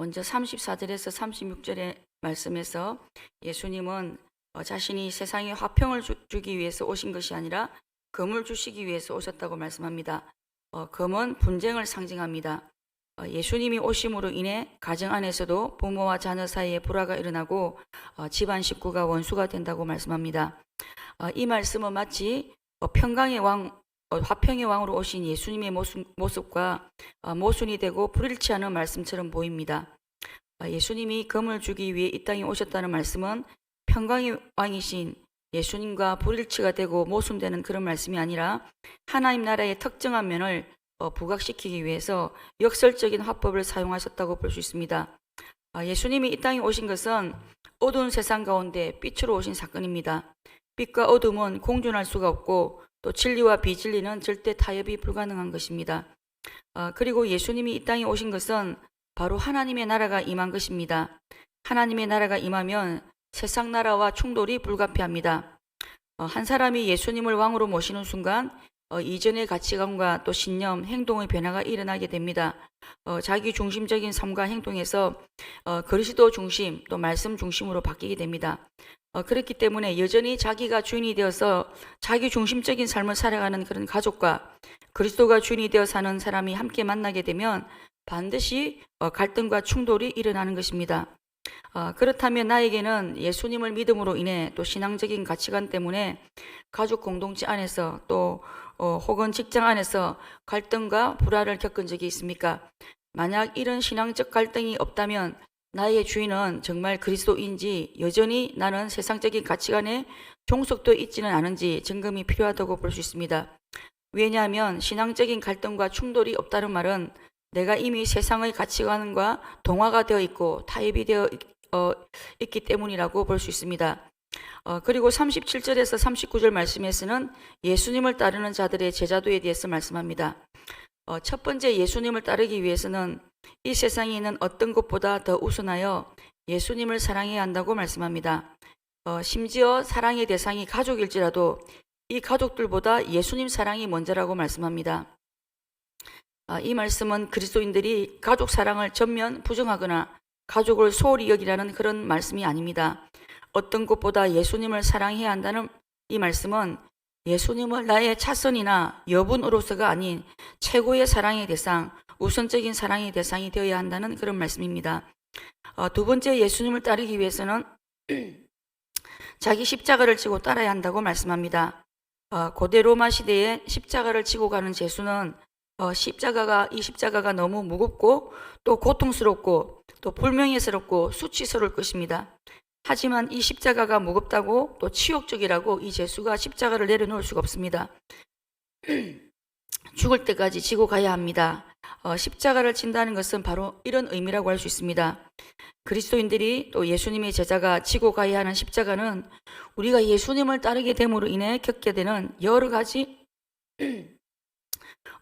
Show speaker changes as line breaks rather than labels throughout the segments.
먼저 34절에서 36절의 말씀에서 예수님은 어, 자신이 세상에 화평을 주, 주기 위해서 오신 것이 아니라 금을 주시기 위해서 오셨다고 말씀합니다. 어, 금은 분쟁을 상징합니다. 어, 예수님이 오심으로 인해 가정 안에서도 부모와 자녀 사이에 불화가 일어나고 어, 집안 식구가 원수가 된다고 말씀합니다. 어, 이 말씀은 마치 어, 평강의 왕, 어, 화평의 왕으로 오신 예수님의 모습, 모습과 어, 모순이 되고 불일치 않은 말씀처럼 보입니다. 어, 예수님이 금을 주기 위해 이 땅에 오셨다는 말씀은 평강의 왕이신 예수님과 불일치가 되고 모순되는 그런 말씀이 아니라 하나님 나라의 특정한 면을 어, 부각시키기 위해서 역설적인 화법을 사용하셨다고 볼 수 있습니다. 아, 예수님이 이 땅에 오신 것은 어두운 세상 가운데 빛으로 오신 사건입니다. 빛과 어둠은 공존할 수가 없고 또 진리와 비진리는 절대 타협이 불가능한 것입니다. 아, 그리고 예수님이 이 땅에 오신 것은 바로 하나님의 나라가 임한 것입니다. 하나님의 나라가 임하면 세상 나라와 충돌이 불가피합니다. 어, 한 사람이 예수님을 왕으로 모시는 순간 어, 이전의 가치관과 또 신념, 행동의 변화가 일어나게 됩니다. 어, 자기 중심적인 삶과 행동에서 어, 그리스도 중심 또 말씀 중심으로 바뀌게 됩니다. 어, 그렇기 때문에 여전히 자기가 주인이 되어서 자기 중심적인 삶을 살아가는 그런 가족과 그리스도가 주인이 되어 사는 사람이 함께 만나게 되면 반드시 어, 갈등과 충돌이 일어나는 것입니다. 어, 그렇다면 나에게는 예수님을 믿음으로 인해 또 신앙적인 가치관 때문에 가족 공동체 안에서 또 어, 혹은 직장 안에서 갈등과 불화를 겪은 적이 있습니까? 만약 이런 신앙적 갈등이 없다면 나의 주인은 정말 그리스도인지 여전히 나는 세상적인 가치관에 종속돼 있지는 않은지 점검이 필요하다고 볼 수 있습니다. 왜냐하면 신앙적인 갈등과 충돌이 없다는 말은 내가 이미 세상의 가치관과 동화가 되어 있고 타협이 되어 있, 어, 있기 때문이라고 볼 수 있습니다. 어, 그리고 37절에서 39절 말씀에서는 예수님을 따르는 자들의 제자도에 대해서 말씀합니다. 어, 첫 번째 예수님을 따르기 위해서는 이 세상에 있는 어떤 것보다 더 우선하여 예수님을 사랑해야 한다고 말씀합니다. 어, 심지어 사랑의 대상이 가족일지라도 이 가족들보다 예수님 사랑이 먼저라고 말씀합니다. 아, 이 말씀은 그리스도인들이 가족 사랑을 전면 부정하거나 가족을 소홀히 여기라는 그런 말씀이 아닙니다. 어떤 것보다 예수님을 사랑해야 한다는 이 말씀은 예수님을 나의 차선이나 여분으로서가 아닌 최고의 사랑의 대상, 우선적인 사랑의 대상이 되어야 한다는 그런 말씀입니다. 어, 두 번째 예수님을 따르기 위해서는 자기 십자가를 지고 따라야 한다고 말씀합니다. 어, 고대 로마 시대에 십자가를 지고 가는 제수는 어, 십자가가 이 십자가가 너무 무겁고 또 고통스럽고 또 불명예스럽고 수치스러울 것입니다. 하지만 이 십자가가 무겁다고 또 치욕적이라고 이 제수가 십자가를 내려놓을 수가 없습니다. 죽을 때까지 지고 가야 합니다. 어, 십자가를 진다는 것은 바로 이런 의미라고 할 수 있습니다. 그리스도인들이 또 예수님의 제자가 지고 가야 하는 십자가는 우리가 예수님을 따르게 됨으로 인해 겪게 되는 여러 가지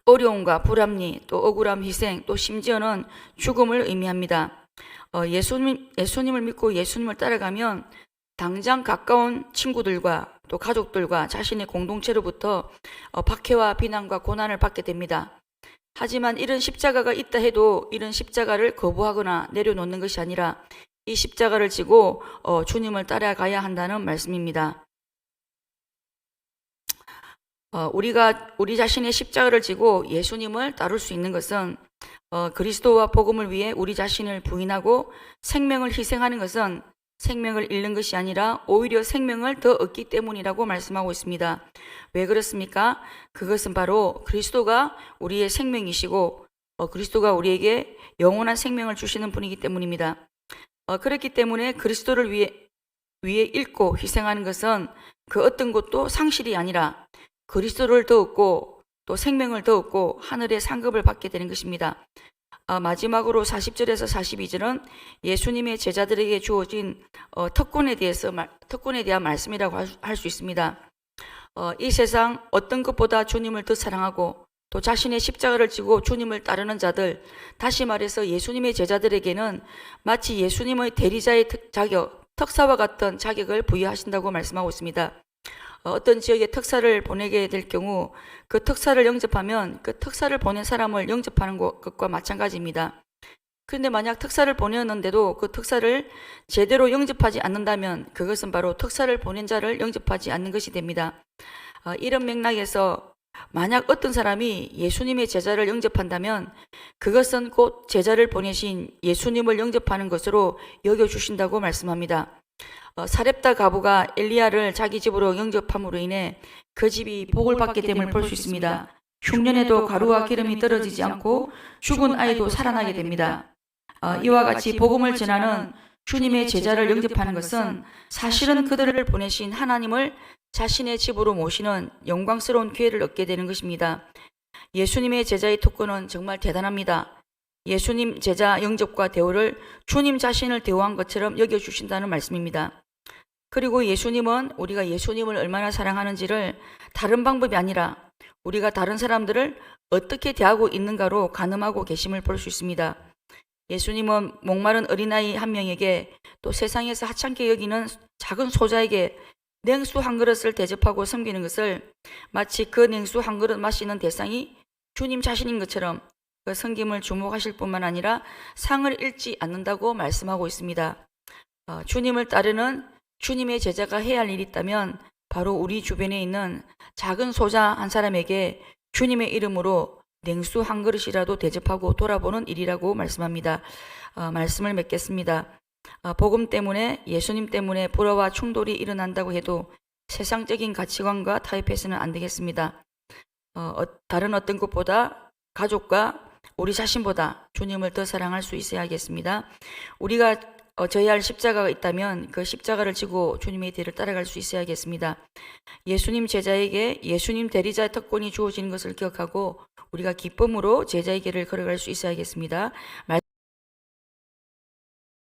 어려움과 불합리, 또 억울함, 희생, 또 심지어는 죽음을 의미합니다. 어, 예수님, 예수님을 믿고 예수님을 따라가면 당장 가까운 친구들과 또 가족들과 자신의 공동체로부터 어, 박해와 비난과 고난을 받게 됩니다. 하지만 이런 십자가가 있다 해도 이런 십자가를 거부하거나 내려놓는 것이 아니라 이 십자가를 지고 어, 주님을 따라가야 한다는 말씀입니다. 어, 우리가 우리 자신의 십자가를 지고 예수님을 따를 수 있는 것은 어, 그리스도와 복음을 위해 우리 자신을 부인하고 생명을 희생하는 것은 생명을 잃는 것이 아니라 오히려 생명을 더 얻기 때문이라고 말씀하고 있습니다. 왜 그렇습니까? 그것은 바로 그리스도가 우리의 생명이시고 어, 그리스도가 우리에게 영원한 생명을 주시는 분이기 때문입니다. 어, 그렇기 때문에 그리스도를 위해 위해 잃고 희생하는 것은 그 어떤 것도 상실이 아니라 그리스도를 더 얻고 또 생명을 더 얻고 하늘의 상급을 받게 되는 것입니다. 아, 마지막으로 40절에서 42절은 예수님의 제자들에게 주어진 어, 특권에 대해서 말, 특권에 대한 말씀이라고 할 수 있습니다. 어, 이 세상 어떤 것보다 주님을 더 사랑하고 또 자신의 십자가를 지고 주님을 따르는 자들, 다시 말해서 예수님의 제자들에게는 마치 예수님의 대리자의 특, 자격, 특사와 같은 자격을 부여하신다고 말씀하고 있습니다. 어, 어떤 지역에 특사를 보내게 될 경우 그 특사를 영접하면 그 특사를 보낸 사람을 영접하는 것과 마찬가지입니다. 그런데 만약 특사를 보냈는데도 그 특사를 제대로 영접하지 않는다면 그것은 바로 특사를 보낸 자를 영접하지 않는 것이 됩니다. 어, 이런 맥락에서 만약 어떤 사람이 예수님의 제자를 영접한다면 그것은 곧 제자를 보내신 예수님을 영접하는 것으로 여겨주신다고 말씀합니다. 어, 사렙다 가부가 엘리야를 자기 집으로 영접함으로 인해 그 집이 복을 받게 됨을 볼 수 있습니다. 흉년에도 가루와 기름이 떨어지지 않고 죽은 아이도 살아나게 됩니다. 어, 이와 같이 복음을 전하는 주님의 제자를 영접하는 것은 사실은 그들을 보내신 하나님을 자신의 집으로 모시는 영광스러운 기회를 얻게 되는 것입니다. 예수님의 제자의 특권은 정말 대단합니다. 예수님 제자 영접과 대우를 주님 자신을 대우한 것처럼 여겨주신다는 말씀입니다. 그리고 예수님은 우리가 예수님을 얼마나 사랑하는지를 다른 방법이 아니라 우리가 다른 사람들을 어떻게 대하고 있는가로 가늠하고 계심을 볼 수 있습니다. 예수님은 목마른 어린아이 한 명에게 또 세상에서 하찮게 여기는 작은 소자에게 냉수 한 그릇을 대접하고 섬기는 것을 마치 그 냉수 한 그릇 마시는 대상이 주님 자신인 것처럼 그 섬김을 주목하실 뿐만 아니라 상을 잃지 않는다고 말씀하고 있습니다. 어, 주님을 따르는 주님의 제자가 해야 할 일이 있다면 바로 우리 주변에 있는 작은 소자 한 사람에게 주님의 이름으로 냉수 한 그릇이라도 대접하고 돌아보는 일이라고 말씀합니다. 어, 말씀을 맺겠습니다. 어, 복음 때문에 예수님 때문에 불화와 충돌이 일어난다고 해도 세상적인 가치관과 타협해서는 안 되겠습니다. 어, 어, 다른 어떤 것보다 가족과 우리 자신보다 주님을 더 사랑할 수 있어야겠습니다. 우리가 어, 져야 할 십자가가 있다면 그 십자가를 지고 주님의 뒤를 따라갈 수 있어야 겠습니다. 예수님 제자에게 예수님 대리자의 특권이 주어지는 것을 기억하고 우리가 기쁨으로 제자의 길을 걸어갈 수 있어야 겠습니다. 말-